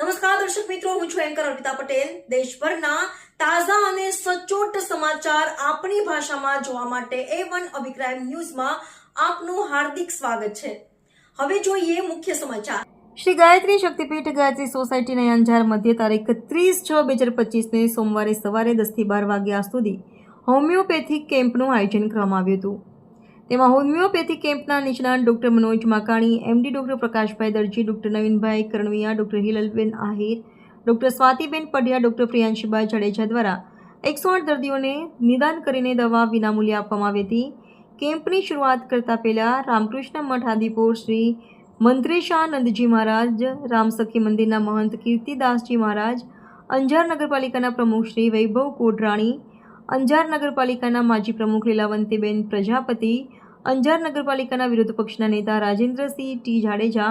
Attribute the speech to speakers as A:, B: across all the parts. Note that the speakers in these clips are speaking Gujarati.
A: નમસ્કાર, દર્શક મિત્રો, હું છું એન્કર અર્પિતા પટેલ. દેશભરના તાજા અને સચોટ સમાચાર આપણી ભાષામાં જોવા માટે એ વન અભિપ્રાય ન્યૂઝમાં આપનું હાર્દિક સ્વાગત છે. હવે જોઈએ મુખ્ય સમાચાર. શ્રી ગાયત્રી શક્તિપીઠ ગાયત્રી સોસાયટીના અંજાર મધ્ય તારીખ ત્રીસ છ બે હજાર પચીસને સોમવારે સવારે દસથી બાર વાગ્યા સુધી હોમિયોપેથિક કેમ્પનું આયોજન કરવામાં આવ્યું હતું. તેમાં હોમિયોપેથી કેમ્પના નિષ્ણાંત doctor Manoj Makani, MD doctor Prakashbhai Darji, doctor Navinbhai Karanvia, doctor Hilalben Ahir, doctor Swatiben Padhiya, doctor Priyanshibhai Jadeja દ્વારા એકસો દર્દીઓને નિદાન કરીને દવા વિનામૂલ્યે આપવામાં આવી હતી. કેમ્પની શરૂઆત કરતા પહેલાં રામકૃષ્ણ મઠ આદિપુર શ્રી મંત્રેશાનંદજી મહારાજ રામસખી મંદિરના મહંત કીર્તિદાસજી મહારાજ, અંજાર નગરપાલિકાના પ્રમુખ શ્રી વૈભવ કોડરાણી, અંજાર નગરપાલિકાના માજી પ્રમુખ લીલાવંતીબેન પ્રજાપતિ અંજાર નગરપાલિકાના વિરોધ પક્ષના નેતા રાજેન્દ્રસિંહ ટી જાડેજા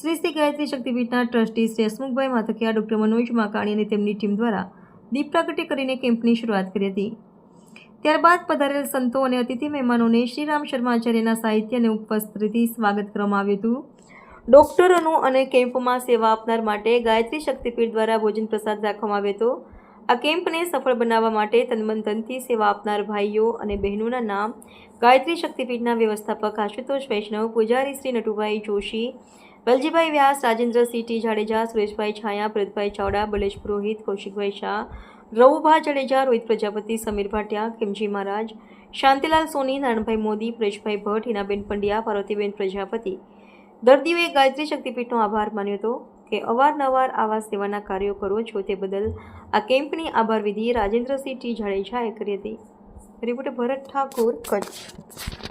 A: શ્રી શ્રી ગાયત્રી શક્તિપીઠના ટ્રસ્ટી શ્રી હસમુખભાઈ માથકિયા, ડૉક્ટર મનોજ માકાણી અને તેમની ટીમ દ્વારા દીપ પ્રાગટ્ય કરીને કેમ્પની શરૂઆત કરી હતી. ત્યારબાદ પધારેલ સંતો અને અતિથિ મહેમાનોને શ્રીરામ શર્મા આચાર્યના સાહિત્ય અને ઉપસ્થિતિથી સ્વાગત કરવામાં આવ્યું હતું. ડોક્ટરોનું અને કેમ્પમાં સેવા આપનાર માટે ગાયત્રી શક્તિપીઠ દ્વારા ભોજન પ્રસાદ રાખવામાં આવ્યો હતો. આ કેમ્પને સફળ બનાવવા માટે તનમનધનથી સેવા આપનાર ભાઈઓ અને બહેનોના નામ ગાયત્રી શક્તિપીઠના વ્યવસ્થાપક આશુતોષ વૈષ્ણવ, પૂજારી શ્રી નટુભાઈ જોશી વલજીભાઈ વ્યાસ રાજેન્દ્રસિંહ સીટી જાડેજા, સુરેશભાઈ છાયા ભરતભાઈ ચાવડા, બલેશ પુરોહિત, કૌશિકભાઈ શાહ, રવુભા જાડેજા, રોહિત પ્રજાપતિ, સમીર ભાટિયા, કિમજી મહારાજ, શાંતિલાલ સોની નારણભાઈ મોદી, પરેશભાઈ ભટ્ટ, હિનાબેન પંડ્યા, પાર્વતીબેન પ્રજાપતિ. દર્દીઓએ ગાયત્રી શક્તિપીઠનો આભાર માન્યો હતો. કે અવારનવાર આવા સેવાના કાર્યો કરો છો તે બદલ આ કેમ્પની આભાર વિધિ રાજેન્દ્રસિંહ ટી જાડેજાએ કરી હતી. રિપોર્ટર ભરત ઠાકુર કચ્છ.